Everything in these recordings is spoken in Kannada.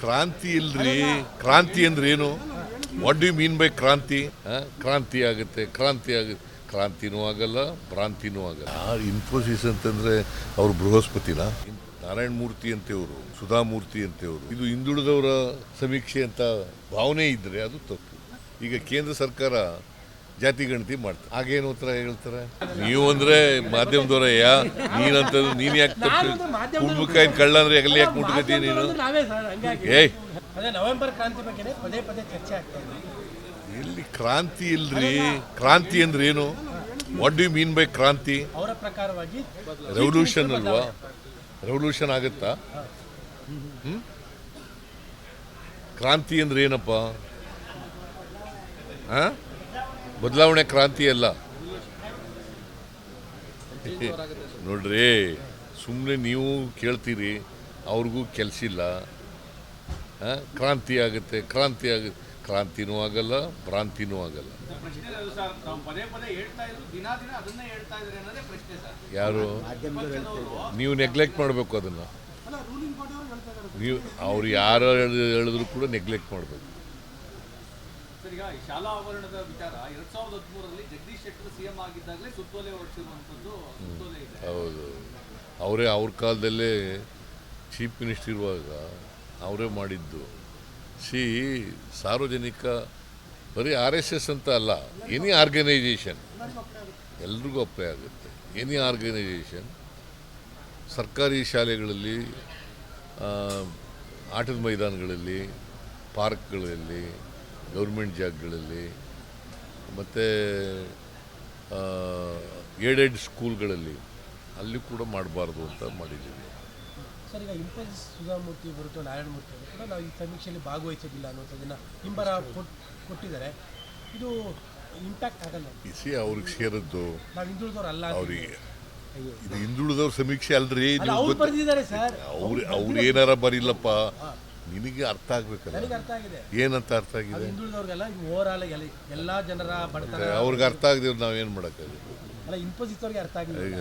ಕ್ರಾಂತಿ ಇಲ್ರಿ. ಕ್ರಾಂತಿ ಅಂದ್ರೆ ಏನು ವಾಟ್ ಡು ಮೀನ್ ಬೈ ಕ್ರಾಂತಿ? ಕ್ರಾಂತಿ ಆಗುತ್ತೆ ಕ್ರಾಂತಿ ಆಗುತ್ತೆ. ಕ್ರಾಂತಿನೂ ಆಗಲ್ಲ ಭ್ರಾಂತಿನೂ ಆಗಲ್ಲ. ಇನ್ಫೋಸಿಸ್ ಅಂತಂದ್ರೆ ಅವ್ರು ಬೃಹಸ್ಪತಿನ? ನಾರಾಯಣ ಮೂರ್ತಿ ಅಂತೆಯವರು ಸುಧಾಮೂರ್ತಿ ಅಂತೆಯವರು. ಇದು ಹಿಂದುಳಿದವರ ಸಮೀಕ್ಷೆ ಅಂತ ಭಾವನೆ ಇದ್ರೆ ಅದು ತಪ್ಪು. ಈಗ ಕೇಂದ್ರ ಸರ್ಕಾರ ಜಾತಿ ಗಣತಿ ಮಾಡ್ತಾರೆ. ಆಗೇನು ಉತ್ತರ ಹೇಳ್ತಾರೆ? ನೀವು ಅಂದ್ರೆ ಮಾಧ್ಯಮದವರಯ್ಯ ನೀನಂತ ನೀನ್ ಯಾಕೆ ಕುಂಬಕಾಯಿ ಕಳ್ಳ ಅಂದ್ರೆ ಎಲ್ಲಿ ಯಾಕೆ ಮುಟ್ಕೋತಿ ನೀನು? ಏಯ್! ಅದೇ ನವೆಂಬರ್ ಕ್ರಾಂತಿ ಬಗ್ಗೆನೇ ಪದೇ ಪದೇ ಚರ್ಚೆ ಆಗ್ತಾ ಇದೆ. ಎಲ್ಲಿ ಕ್ರಾಂತಿ ಇಲ್ರಿ? ಕ್ರಾಂತಿ ಅಂದ್ರೆ ಏನು? ವಾಟ್ ಡು ಮೀನ್ ಬೈ ಕ್ರಾಂತಿ? ಅವರ ಪ್ರಕಾರವಾಗಿ ರೆವಲ್ಯೂಷನ್ ಅಲ್ವಾ? ರೆವಲ್ಯೂಷನ್ ಆಗುತ್ತಾ? ಕ್ರಾಂತಿ ಅಂದ್ರೆ ಏನಪ್ಪ? ಆ? ಬದಲಾವಣೆ ಕ್ರಾಂತಿ ಅಲ್ಲ. ನೋಡ್ರಿ ಸುಮ್ಮನೆ ನೀವು ಕೇಳ್ತೀರಿ, ಅವ್ರಿಗೂ ಕೆಲಸ ಇಲ್ಲ? ಕ್ರಾಂತಿ ಆಗುತ್ತೆ ಕ್ರಾಂತಿ ಆಗುತ್ತೆ ಕ್ರಾಂತಿನೂ ಆಗಲ್ಲ, ಭ್ರಾಂತಿನೂ ಆಗಲ್ಲ. ಯಾರು? ನೀವು ನೆಗ್ಲೆಕ್ಟ್ ಮಾಡಬೇಕು ಅದನ್ನು. ನೀವು, ಅವ್ರು ಯಾರು ಹೇಳ್- ಹೇಳಿದ್ರು ಕೂಡ ನೆಗ್ಲೆಕ್ಟ್ ಮಾಡಬೇಕು. ಸರ್ ಈಗ ಶಾಲಾ ಆವರಣದ ವಿಚಾರ, ಎರಡ್ ಸಾವಿರದ ಹದಿಮೂರರಲ್ಲಿ ಜಗದೀಶ್ ಶೆಟ್ಟರ್ ಸಿಎಂ ಆಗಿದ್ದಾಗಲೇ ಸುತ್ತೋಲೆ ಹೊರಡಿಸಿರುವಂತದ್ದು ಸುತ್ತೋಲೆ ಇದೆ. ಹೌದು. ಅವರೇ ಅವ್ರ ಕಾಲದಲ್ಲೇ ಚೀಫ್ ಮಿನಿಸ್ಟರ್ ಇರುವಾಗ ಅವರೇ ಮಾಡಿದ್ದು. ಸಿ ಸಾರ್ವಜನಿಕ, ಬರೀ ಆರ್ ಎಸ್ ಎಸ್ ಅಂತ ಅಲ್ಲ, ಎನಿ ಆರ್ಗನೈಜೇಷನ್ ಎಲ್ರಿಗೂ ಅಪ್ಲೈ ಆಗುತ್ತೆ. ಎನಿ ಆರ್ಗನೈಜೇಷನ್ ಸರ್ಕಾರಿ ಶಾಲೆಗಳಲ್ಲಿ ಆಟದ ಮೈದಾನಗಳಲ್ಲಿ, ಪಾರ್ಕ್ಗಳಲ್ಲಿ ಗೌರ್ಮೆಂಟ್ ಜಾಗಗಳಲ್ಲಿ ಮತ್ತು ಏಡೆಡ್ ಸ್ಕೂಲ್ಗಳಲ್ಲಿ ಅಲ್ಲಿ ಕೂಡ ಮಾಡಬಾರ್ದು ಅಂತ ಮಾಡಿದ್ದೀವಿ. ಸರ್ ಈಗ ಇಂಪಲ್ಸ್ ಸುಧಾಮೂರ್ತಿ ಬರುತ್ತೆ ನಾರಾಯಣ ಮೂರ್ತಿ ಅವರು ಕೂಡ ನಾವು ಈ ಸಮೀಕ್ಷೆಯಲ್ಲಿ ಭಾಗವಹಿಸೋದಿಲ್ಲ ಅನ್ನೋದನ್ನು ಹಿಂಬರ ಕೊಟ್- ಕೊಟ್ಟಿದ್ದಾರೆ. ಇದು ಇಂಪ್ಯಾಕ್ಟ್ ಆಗಲ್ಲ. ಇಸಿ ಅವ್ರಿಗೆ ಸೇರಿದ್ದು ನಾವು ಹಿಂದುಳಿದವ್ರು ಅಲ್ಲ ಅವರಿಗೆ ಇದು ಹಿಂದುಳಿದವ್ರ ಸಮೀಕ್ಷೆ ಅಲ್ರಿ ಅವ್ರು ಅವ್ರು ಏನಾರ ಬರಿಲ್ಲಪ್ಪ ನಿನಗೆ ಅರ್ಥ ಆಗ್ಬೇಕಲ್ಲ. ನನಗೆ ಅರ್ಥ ಆಗಿದೆ. ಏನಂತ ಅರ್ಥ ಅದು ಆಗಿದೆ ಹಿಂದುಳಿದವ್ರಿಗೆಲ್ಲ ಓವರ್ ಆಲ್ ಎಲ್ಲ ಜನರ ಬಡತನ ಅವ್ರಿಗೆ ಅರ್ಥ ಆಗದಿವ್ರು ನಾವೇನು ಮಾಡೋಕ್ಕಾಗುತ್ತೆ ಅಲ್ಲ ಇನ್ಫೋಸಿಸ್ ಅವ್ರಿಗೆ ಅರ್ಥ ಆಗಿಲ್ಲ ಈಗ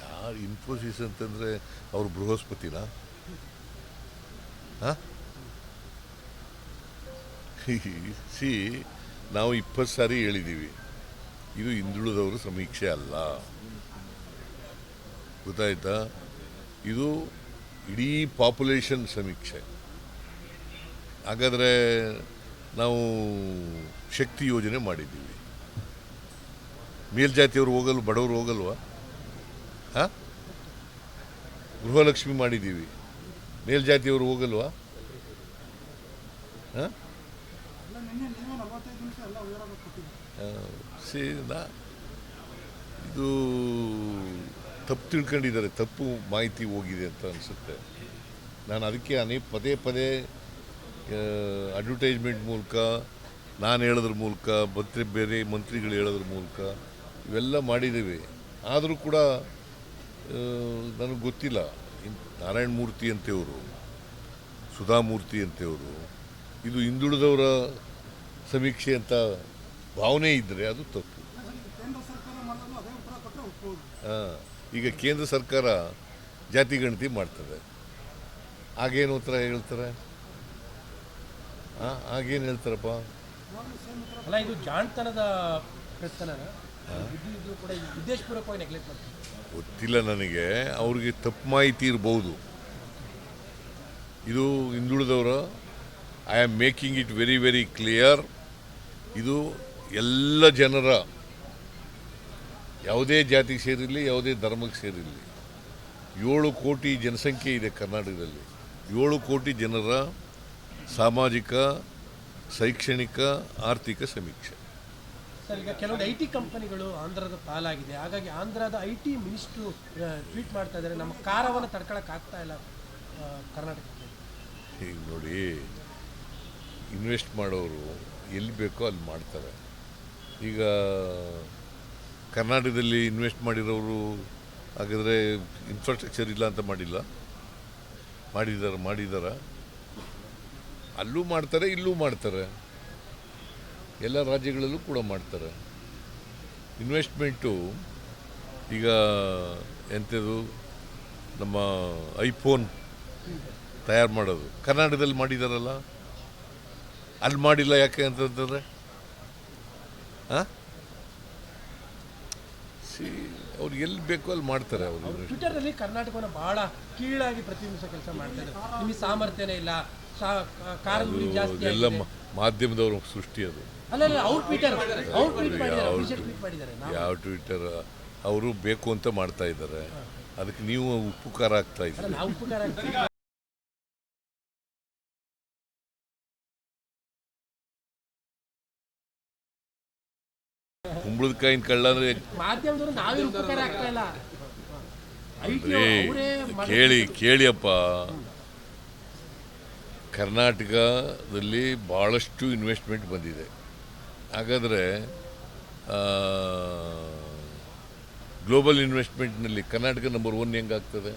ಯಾರು ಇನ್ಫೋಸಿಸ್ ಅಂತಂದ್ರೆ ಅವ್ರು ಬೃಹಸ್ಪತಿನ? ಸಿ ನಾವು ಇಪ್ಪತ್ತು ಸಾರಿ ಹೇಳಿದ್ದೀವಿ ಇದು ಹಿಂದುಳಿದವರು ಸಮೀಕ್ಷೆ ಅಲ್ಲ. ಗೊತ್ತಾಯ್ತಾ? ಇದು ಇಡೀ ಪಾಪ್ಯುಲೇಷನ್ ಸಮೀಕ್ಷೆ. ಹಾಗಾದರೆ ನಾವು ಶಕ್ತಿ ಯೋಜನೆ ಮಾಡಿದ್ದೀವಿ. ಮೇಲ್ಜಾತಿಯವರು ಹೋಗಲು ಬಡವರು ಹೋಗಲ್ವಾ? ಹಾ? ಗೃಹಲಕ್ಷ್ಮಿ ಮಾಡಿದ್ದೀವಿ. ಮೇಲ್ಜಾತಿಯವರು ಹೋಗಲ್ವಾ? ಹಾಂ? ಇದು ತಪ್ಪು ತಿಳ್ಕೊಂಡಿದ್ದಾರೆ, ತಪ್ಪು ಮಾಹಿತಿ ಹೋಗಿದೆ ಅಂತ ಅನಿಸುತ್ತೆ. ನಾನು ಅದಕ್ಕೆ ಅನೇಕ ಪದೇ ಪದೇ ಅಡ್ವರ್ಟೈಸ್ಮೆಂಟ್ ಮೂಲಕ, ನಾನು ಹೇಳೋದ್ರ ಮೂಲಕ, ಮತ್ತೆ ಬೇರೆ ಮಂತ್ರಿಗಳು ಹೇಳೋದ್ರ ಮೂಲಕ ಇವೆಲ್ಲ ಮಾಡಿದ್ದೀವಿ. ಆದರೂ ಕೂಡ ನನಗೆ ಗೊತ್ತಿಲ್ಲ. ನಾರಾಯಣ ಮೂರ್ತಿ ಅಂತೆಯವರು ಸುಧಾಮೂರ್ತಿ ಅಂತೆಯವರು, ಇದು ಹಿಂದುಳಿದವರ ಸಮೀಕ್ಷೆ ಅಂತ ಭಾವನೆ ಇದ್ದರೆ ಅದು ತಪ್ಪು. ಈಗ ಕೇಂದ್ರ ಸರ್ಕಾರ ಜಾತಿ ಗಣತಿ ಮಾಡ್ತದೆ. ಆಗೇನು ಉತ್ತರ ಹೇಳ್ತಾರೆ? ಆಗೇನು ಹೇಳ್ತಾರಪ್ಪ? ಅಲ್ಲ ಇದು ಜಾಣ್ತನದ ಗೊತ್ತಿಲ್ಲ ನನಗೆ. ಅವ್ರಿಗೆ ತಪ್ಪು ಮಾಹಿತಿ ಇರ್ಬೋದು. ಇದು ಹಿಂದುಳಿದವರು I am making it very very clear ಇದು ಎಲ್ಲ ಜನರ ಯಾವುದೇ ಜಾತಿಗೆ ಸೇರಿರಲಿ ಯಾವುದೇ ಧರ್ಮಕ್ಕೆ ಸೇರಿರಲಿ. ಏಳು ಕೋಟಿ ಜನಸಂಖ್ಯೆ ಇದೆ ಕರ್ನಾಟಕದಲ್ಲಿ. ಏಳು ಕೋಟಿ ಜನರ ಸಾಮಾಜಿಕ ಶೈಕ್ಷಣಿಕ ಆರ್ಥಿಕ ಸಮೀಕ್ಷೆ. ಸರ್ ಈಗ ಕೆಲವೊಂದು ಐ ಟಿ ಕಂಪನಿಗಳು ಆಂಧ್ರದ ಪಾಲಾಗಿದೆ. ಹಾಗಾಗಿ ಆಂಧ್ರದ ಐ ಟಿ ಮಿನಿಸ್ಟ್ರು ಟ್ವೀಟ್ ಮಾಡ್ತಾ ಇದ್ದಾರೆ. ನಮ್ಮ ಕಾರವನ್ನು ತಡ್ಕೊಳಕ್ಕೆ ಆಗ್ತಾ ಇಲ್ಲ ಕರ್ನಾಟಕಕ್ಕೆ. ಈಗ ನೋಡಿ ಇನ್ವೆಸ್ಟ್ ಮಾಡೋರು ಎಲ್ಲಿ ಬೇಕೋ ಅಲ್ಲಿ ಮಾಡ್ತಾರೆ. ಈಗ ಕರ್ನಾಟಕದಲ್ಲಿ ಇನ್ವೆಸ್ಟ್ ಮಾಡಿರೋರು ಹಾಗಾದರೆ ಇನ್ಫ್ರಾಸ್ಟ್ರಕ್ಚರ್ ಇಲ್ಲ ಅಂತ ಮಾಡಿಲ್ಲ. ಮಾಡಿದಾರ ಮಾಡಿದಾರ. ಅಲ್ಲೂ ಮಾಡ್ತಾರೆ ಇಲ್ಲೂ ಮಾಡ್ತಾರೆ. ಎಲ್ಲ ರಾಜ್ಯಗಳಲ್ಲೂ ಕೂಡ ಮಾಡ್ತಾರೆ. ಇನ್ವೆಸ್ಟ್ಮೆಂಟು ಈಗ ಎಂಥದ್ದು ನಮ್ಮ ಐಫೋನ್ ತಯಾರು ಮಾಡೋದು. ಕರ್ನಾಟಕದಲ್ಲಿ ಮಾಡಿದಾರಲ್ಲ? ಅಲ್ಲಿ ಮಾಡಿಲ್ಲ ಯಾಕೆ ಅಂತಂದರೆ ಹಾಂ ಸಿ ಅವ್ರು ಎಲ್ಲಿ ಬೇಕೋ ಅಲ್ಲಿ ಮಾಡ್ತಾರೆ ಅವರು ಟ್ವಿಟರ್ ಅಲ್ಲಿ ಕರ್ನಾಟಕವನ್ನು ಬಹಳ ಕೀಳಾಗಿ ಪ್ರತಿಬಿಂಬಿಸೋ ಕೆಲಸ ಮಾಡ್ತಾರೆ ನಿಮಗೆ ಸಾಮರ್ಥ್ಯನೇ ಇಲ್ಲ. ಎಲ್ಲ ಮಾಧ್ಯಮದವರು ಸೃಷ್ಟಿ ಅದು. ಯಾವ ಟ್ವಿಟರ್ ಅವರು ಬೇಕು ಅಂತ ಮಾಡ್ತಾ ಇದ್ದಾರೆ. ಅದಕ್ಕೆ ನೀವು ಉಪಕಾರ ಆಗ್ತಾ ಇದ್ದೀರಿ. ಕುಂಬಳದಕಾಯಿನ ಕಳ್ಳ ಅಂದ್ರೆ ಕೇಳಿ ನಾವೇ ಉಪಕಾರ ಆಗ್ತಾ ಇಲ್ಲ ಐಟಿ ಏ, ಅವರೇ ಕೇಳಿ ಕೇಳಿಯಪ್ಪ ಕರ್ನಾಟಕದಲ್ಲಿ ಭಾಳಷ್ಟು ಇನ್ವೆಸ್ಟ್ಮೆಂಟ್ ಬಂದಿದೆ. ಹಾಗಾದರೆ ಗ್ಲೋಬಲ್ ಇನ್ವೆಸ್ಟ್ಮೆಂಟ್ನಲ್ಲಿ ಕರ್ನಾಟಕ ನಂಬರ್ ಒನ್ ಹೆಂಗಾಗ್ತದೆ?